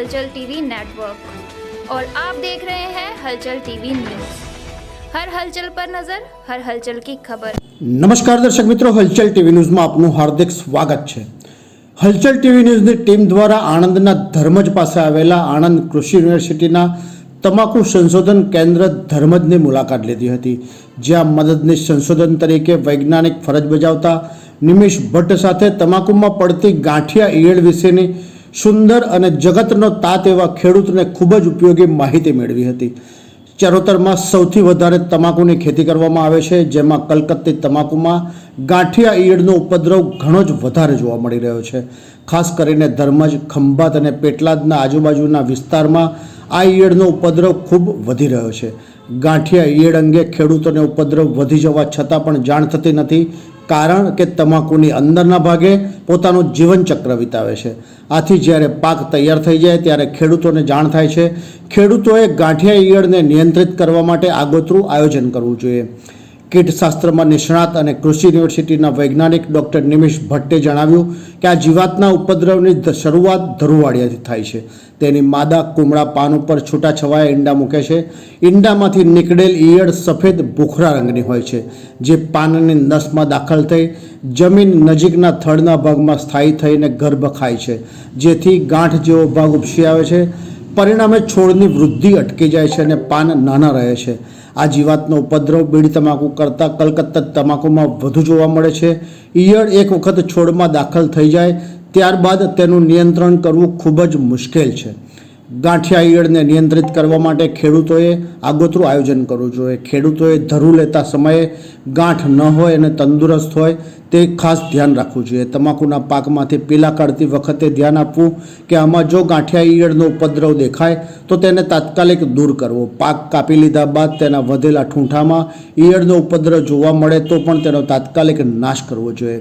हलचल TV network और आप देख रहे हैं हलचल टीवी न्यूज हर हलचल पर नजर हर हलचल की खबर નમસ્કાર દર્શક મિત્રો હલચલ ટીવી ન્યૂઝમાં આપનું હાર્દિક સ્વાગત છે હલચલ ટીવી ન્યૂઝની ટીમ દ્વારા આણંદના ધર્મજ પાસે આવેલા આણંદ કૃષિ યુનિવર્સિટીના તમાકુ સંશોધન કેન્દ્ર ધર્મજની મુલાકાત લીધી હતી જ્યાં મદદનીશ સંશોધન તરીકે વૈજ્ઞાનિક ફરજ બજાવતા નિમિષ ભટ્ટ સાથે તમાકુમાં પડતી ગાંઠિયા ઈયળ વિશેની સુંદર અને જગતનો તાત એવા ખેડૂતને ખૂબ જ ઉપયોગી માહિતી મેળવી હતી. ચરોતરમાં સૌથી વધારે તમાકુની ખેતી કરવામાં આવે છે, જેમાં કલકત્તી તમાકુમાં ગાંઠિયા ઈયળનો ઉપદ્રવ ઘણો જ વધારે જોવા મળી રહ્યો છે. ખાસ કરીને ધર્મજ, ખંભાત અને પેટલાદના આજુબાજુના વિસ્તારમાં આ ઈયળનો ઉપદ્રવ ખૂબ વધી રહ્યો છે. ગાંઠિયા ઈયળ અંગે ખેડૂતોને ઉપદ્રવ વધી જવા છતાં પણ જાણ થતી નથી. કારણ કે તમાકુની અંદરના ભાગે પોતાનું જીવનચક્ર વિતાવે છે. આથી જ્યારે પાક તૈયાર થઈ જાય ત્યારે ખેડૂતોને જાણ થાય છે. ખેડૂતોએ ગાંઠિયા ઈયળને નિયંત્રિત કરવા માટે આગોતરું આયોજન કરવું જોઈએ. કીટશાસ્ત્રમાં નિષ્ણાત અને કૃષિ યુનિવર્સિટીના વૈજ્ઞાનિક ડૉક્ટર નિમિષ ભટ્ટે જણાવ્યું કે આ જીવાતના ઉપદ્રવની શરૂઆત ધરુવાડિયાથી થાય છે. તેની માદા કુમળા પાન ઉપર છૂટાછવાયા ઈંડા મૂકે છે. ઈંડામાંથી નીકળેલ ઈયળ સફેદ ભૂખરા રંગની હોય છે, જે પાનની નસમાં દાખલ થઈ જમીન નજીકના થડના ભાગમાં સ્થાયી થઈને ગર્ભ ખાય છે, જેથી ગાંઠ જેવો ભાગ ઉપસી આવે છે. પરિણામે છોડની વૃદ્ધિ અટકી જાય છે અને પાન નાના રહે છે. આ જીવાતનો ઉપદ્રવ બીડી તમાકુ કરતાં કલકત્તા તમાકુમાં વધુ જોવા મળે છે. ઈયળ એક વખત છોડમાં દાખલ થઈ જાય, ત્યારબાદ તેનું નિયંત્રણ કરવું ખૂબ જ મુશ્કેલ છે. ગાંઠિયા ઈયળને નિયંત્રિત કરવા માટે ખેડૂતોએ આગોતરું આયોજન કરવું જોઈએ. ખેડૂતોએ ધરું લેતા સમયે ગાંઠ ન હોય અને તંદુરસ્ત હોય તે ખાસ ધ્યાન રાખવું જોઈએ. તમાકુના પાકમાંથી પીલા કાઢતી વખતે ધ્યાન આપવું કે આમાં જો ગાંઠિયા ઈયળનો ઉપદ્રવ દેખાય તો તેને તાત્કાલિક દૂર કરવો. પાક કાપી લીધા બાદ તેના વધેલા ઠૂંઠામાં ઈયળનો ઉપદ્રવ જોવા મળે તો પણ તેનો તાત્કાલિક નાશ કરવો જોઈએ.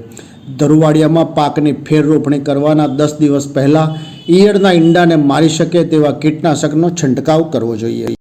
ધરુવાડિયામાં પાકની ફેર રોપણી કરવાના દસ દિવસ પહેલાં ઈયળના ઈંડાને મારી શકે તેવા કીટનાશકનો છંટકાવ કરવો જોઈએ.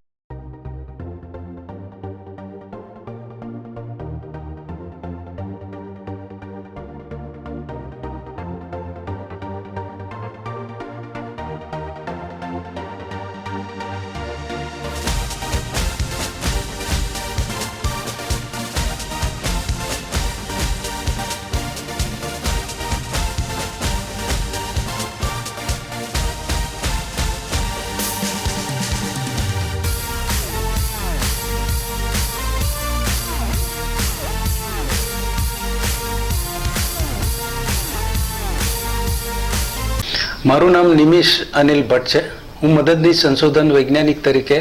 મારું નામ નિમિષ અનિલ ભટ્ટ છે. હું મદદનીશ સંશોધન વૈજ્ઞાનિક તરીકે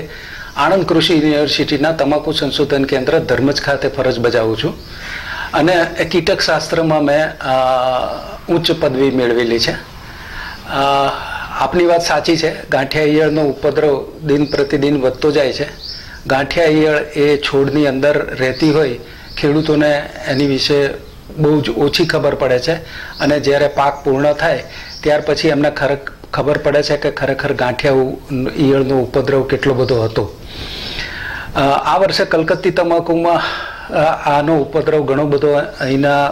આણંદ કૃષિ યુનિવર્સિટીના તમાકુ સંશોધન કેન્દ્ર ધર્મજ ખાતે ફરજ બજાવું છું. અને કીટક શાસ્ત્રમાં મેં ઉચ્ચ પદવી મેળવેલી છે. આપની વાત સાચી છે. ગાંઠિયા ઈયળનો ઉપદ્રવ દિન પ્રતિદિન વધતો જાય છે. ગાંઠિયા ઈયળ એ છોડની અંદર રહેતી હોય, ખેડૂતોને એની વિશે બહુ જ ઓછી ખબર પડે છે. અને જ્યારે પાક પૂર્ણ થાય ત્યાર પછી એમને ખરેખ ખબર પડે છે કે ખરેખર ગાંઠિયા ઈયળનો ઉપદ્રવ કેટલો બધો હતો. આ વર્ષે કલકત્તી તમાકુમાં આનો ઉપદ્રવ ઘણો બધો અહીંના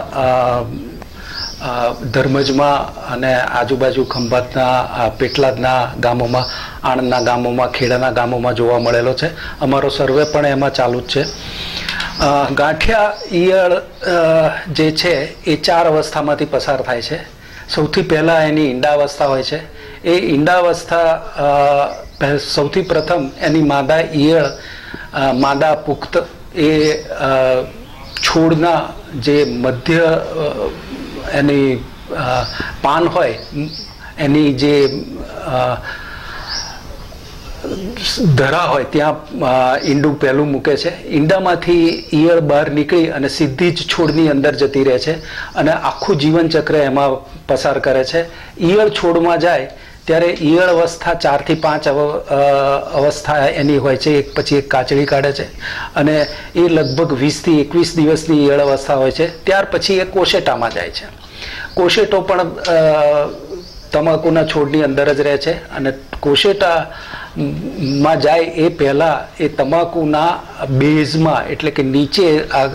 ધર્મજમાં અને આજુબાજુ ખંભાતના પેટલાદના ગામોમાં, આણંદના ગામોમાં, ખેડાના ગામોમાં જોવા મળેલો છે. અમારો સર્વે પણ એમાં ચાલુ જ છે. ગાંઠિયા ઈયળ જે છે એ ચાર અવસ્થામાંથી પસાર થાય છે. સૌથી પહેલાં એની ઈંડાવસ્થા હોય છે. એ ઈંડાવસ્થા સૌથી પ્રથમ એની માદા ઈયળ માદા પુખ્ત એ છોડના જે મધ્ય એની પાન હોય, એની જે ધરા હોય ત્યાં ઈંડું પહેલું મૂકે છે. ઈંડામાંથી ઈયળ બહાર નીકળી અને સીધી જ છોડની અંદર જતી રહે છે અને આખું જીવનચક્ર એમાં પસાર કરે છે. ઈયળ છોડમાં જાય ત્યારે ઈયળ અવસ્થા ચારથી પાંચ અવ- અવસ્થા એની હોય છે. એક પછી એક કાચળી કાઢે છે અને એ લગભગ વીસથી એકવીસ દિવસની ઈયળ અવસ્થા હોય છે. ત્યાર પછી એ કોશેટામાં જાય છે. કોશેટો પણ તમાકુના છોડની અંદર જ રહે છે અને કોશેટામાં જાય એ પહેલાં એ તમાકુના બેઝમાં એટલે કે નીચે આ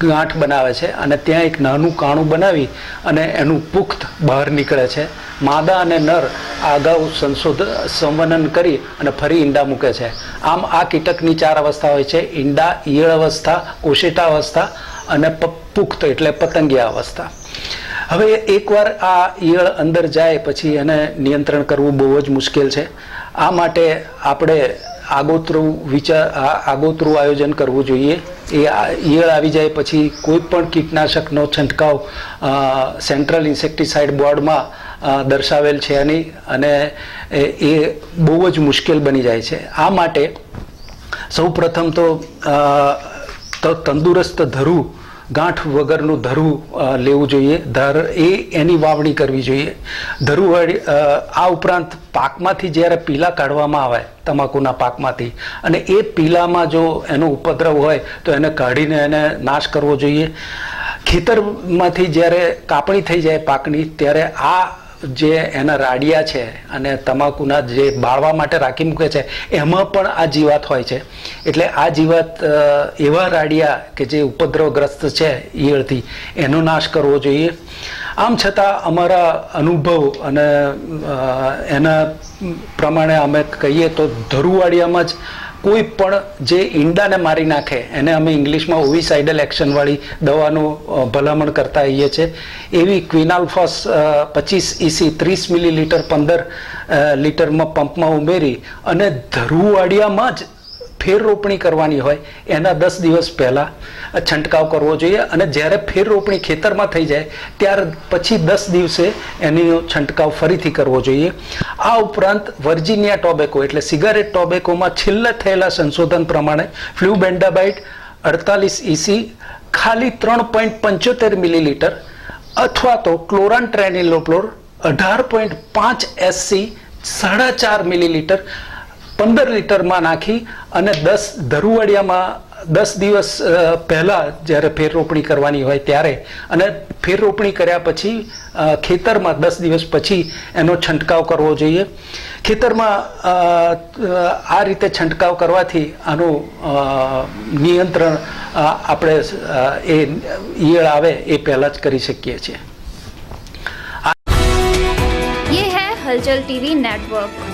ગાંઠ બનાવે છે અને ત્યાં એક નાનું કાણું બનાવી અને એનું પુખ્ત બહાર નીકળે છે. માદા અને નર અગાઉ સંશોધન સંવનન કરી અને ફરી ઈંડા મૂકે છે. આમ આ કીટકની ચાર અવસ્થા હોય છે. ઈંડા, ઈયળ અવસ્થા, કોશેટા અવસ્થા અને પુખ્ત એટલે પતંગિયા અવસ્થા. હવે એકવાર આ ઈયળ અંદર જાય પછી એને નિયંત્રણ કરવું બહુ જ મુશ્કેલ છે. આ માટે આપણે આગોતરું વિચાર આગોતરું આયોજન કરવું જોઈએ. એ ઈયળ આવી જાય પછી કોઈ પણ કીટનાશકનો છંટકાવ સેન્ટ્રલ ઇન્સેક્ટિસાઇડ બોર્ડમાં દર્શાવેલ છે એની અને એ બહુ જ મુશ્કેલ બની જાય છે. આ માટે સૌ પ્રથમ તો તંદુરસ્ત ધરું ગાંઠ વગરનું ધરું લેવું જોઈએ. ધર એ એની વાવણી કરવી જોઈએ. ધરું આ ઉપરાંત પાકમાંથી જ્યારે પીલા કાઢવામાં આવે, તમાકુના પાકમાંથી, અને એ પીલામાં જો એનો ઉપદ્રવ હોય, તો એને કાઢીને એને નાશ કરવો જોઈએ. ખેતરમાંથી જ્યારે કાપણી થઈ જાય પાકની, ત્યારે આ જે એના રાડિયા છે અને તમાકુના જે બાળવા માટે રાખી મૂકે છે, એમાં પણ આ જીવાત હોય છે. એટલે આ જીવાત એવા રાડિયા કે જે ઉપદ્રવગ્રસ્ત છે ઈયળથી, એનો નાશ કરવો જોઈએ. આમ છતાં અમારા અનુભવ અને એના પ્રમાણે અમે કહીએ તો ધરુવાડિયામાં જ કોઈ પણ જે ઈંડાને મારી નાખે, એને અમે ઇંગ્લિશમાં ઓવિસાઇડલ એક્શનવાળી દવાનું ભલામણ કરતા હોઈએ છીએ એવી ક્વિનાલ્ફોસ પચીસ ઇસી ત્રીસ મિલીલીટર, પંદર લીટરમાં પંપમાં ઉમેરી અને ધરુવાડિયામાં જ ફેર રોપણી કરવાની હોય, એના દસ દિવસ પહેલાં છંટકાવ કરવો જોઈએ અને જ્યારે ફેર રોપણી ખેતરમાં થઈ જાય, ત્યાર પછી દસ દિવસે એનો છંટકાવ ફરીથી કરવો જોઈએ. આ ઉપરાંત વર્જિનિયા ટોબેકો એટલે સિગારેટ ટોબેકોમાં છેલ્લે થયેલા સંશોધન પ્રમાણે ફ્લ્યુબેન્ડાબાઇટ અડતાલીસ ઇસી ખાલી ત્રણ પોઈન્ટ પંચોતેર મિલીલીટર અથવા તો ક્લોરાન ટ્રેનિલોપ્લોર અઢાર પોઈન્ટ પાંચ એસસી સાડા ચાર મિલીલીટર પંદર લીટરમાં નાખી અને દસ ધરુવડિયામાં દસ દિવસ પહેલાં જ્યારે ફેર રોપણી કરવાની હોય ત્યારે અને ફેર રોપણી કર્યા પછી ખેતરમાં દસ દિવસ પછી એનો છંટકાવ કરવો જોઈએ. ખેતરમાં આ રીતે છંટકાવ કરવાથી આનું નિયંત્રણ આપણે એ ઈયળ આવે એ પહેલાં જ કરી શકીએ છીએ. હલચલ ટીવી નેટવર્ક.